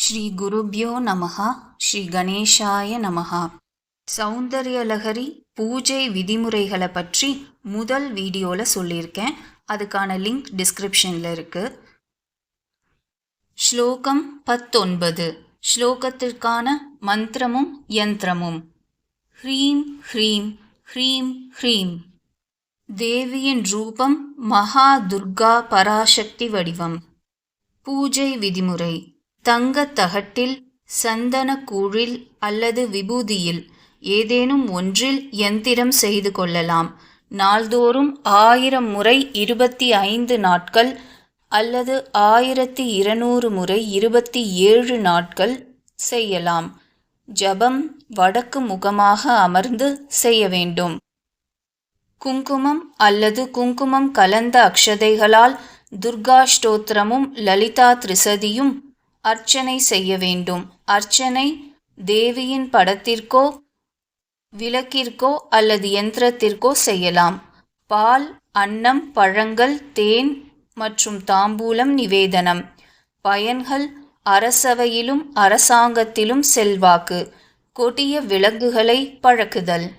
ஸ்ரீ குருப்யோ நமஹா ஸ்ரீ கணேஷாய நமஹா. சௌந்தர்யலகரி பூஜை விதிமுறைகளை பற்றி முதல் வீடியோவில் சொல்லியிருக்கேன். அதுக்கான லிங்க் டிஸ்கிரிப்ஷனில் இருக்குது ஸ்லோகம் பத்தொன்பது. ஸ்லோகத்திற்கான மந்திரமும் யந்திரமும். ஹ்ரீம் ஹ்ரீம் ஹ்ரீம் ஹ்ரீம். தேவியின் ரூபம் மகா துர்கா பராசக்தி வடிவம். பூஜை விதிமுறை. தங்கத் தகட்டில் சந்தன கூழில் அல்லது விபூதியில் ஏதேனும் ஒன்றில் யந்திரம் செய்து கொள்ளலாம். நாள்தோறும் ஆயிரம் முறை இருபத்தி ஐந்து நாட்கள் அல்லது ஆயிரத்தி இருநூறு முறை இருபத்தி ஏழு நாட்கள் செய்யலாம். ஜபம் வடக்கு முகமாக அமர்ந்து செய்ய வேண்டும். குங்குமம் அல்லது குங்குமம் கலந்த அக்ஷதைகளால் துர்கா ஸ்தோத்திரமும் லலிதா திரிசதியும் அர்ச்சனை செய்ய வேண்டும். அர்ச்சனை தேவியின் படத்திற்கோ விளக்கிற்கோ அல்லது யந்திரத்திற்கோ செய்யலாம். பால் அன்னம் பழங்கள் தேன் மற்றும் தாம்பூலம் நிவேதனம். பயன்கள் அரசவையிலும் அரசாங்கத்திலும் செல்வாக்கு. கொடிய விலங்குகளை பழக்குதல்.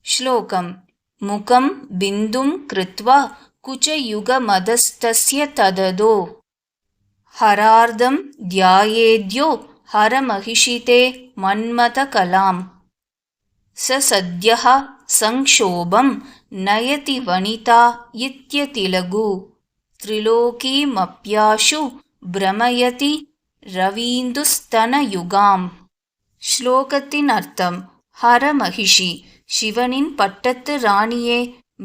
ஸ்லோகம். முகம் பிந்தும் கிருத்வா குஜயுகமதஸ்தஸ்ய தததோ. ஹரார்தம் தியாயேத்யோ ஹரமகிஷிதே மன்மதகலாம் स सद्यः संक्षोभं नयति वनिता इत्यतिलघु त्रिलोकीमप्याशु பிரமயதி ரவீந்துஸ்தனயுகாம் ஸ்லோகத்தின் அர்த்தம் ஹர மகிஷி சிவனின் பட்டத்து ராணியே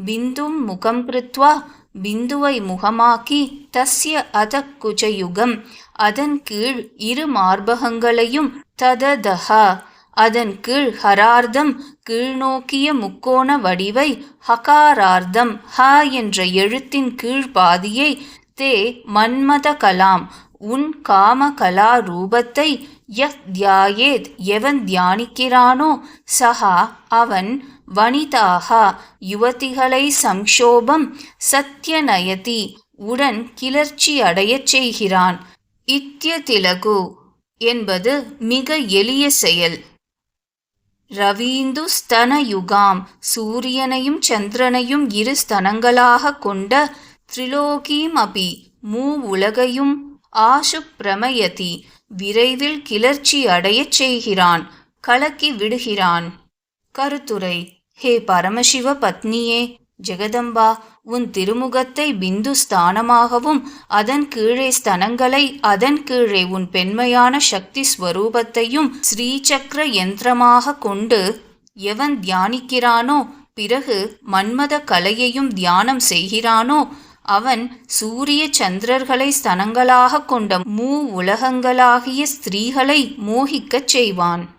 பிந்தும் முகம் கிருத்வா பிந்துவை முகமாக்கி தஸ்ய அத குஜயுகம் அதன் கீழ் இரு மார்பகங்களையும் தததஹ அதன் கீழ் ஹரார்த்தம் கீழ்நோக்கிய முக்கோண வடிவை ஹகாரார்த்தம் ஹ என்ற எழுத்தின் கீழ் பாதியை தே மன்மத கலாம் உன் காம கலா ரூபத்தை யக் தியாயேத் எவன் தியானிக்கிறானோ சஹா அவன் வனிதாகா யுவதிகளை சம்ஷோபம் சத்யநயதி உடன் கிளர்ச்சி அடையச் செய்கிறான். இத்தியதிலகு என்பது மிக எளிய செயல். ரவீந்து ஸ்தன யுகாம் சூரியனையும் சந்திரனையும் இரு ஸ்தனங்களாக கொண்ட திரிலோகீம் அபி மூ உலகையும் ஆசு பிரமயதி விரைவில் கிளர்ச்சி அடையச் செய்கிறான் கலக்கி விடுகிறான். கருத்துரை ஹே பரமசிவ பத்னியே ஜெகதம்பா உன் திருமுகத்தை பிந்து ஸ்தானமாகவும் அதன் கீழே ஸ்தனங்களை அதன் கீழே உன் பெண்மையான சக்தி ஸ்வரூபத்தையும் ஸ்ரீசக்கர யந்திரமாக கொண்டு எவன் தியானிக்கிறானோ பிறகு மன்மத கலையையும் தியானம் செய்கிறானோ அவன் சூரிய சந்திரர்களை ஸ்தனங்களாக கொண்ட மூ உலகங்களாகிய ஸ்திரீகளை மோகிக்கச் செய்வான்.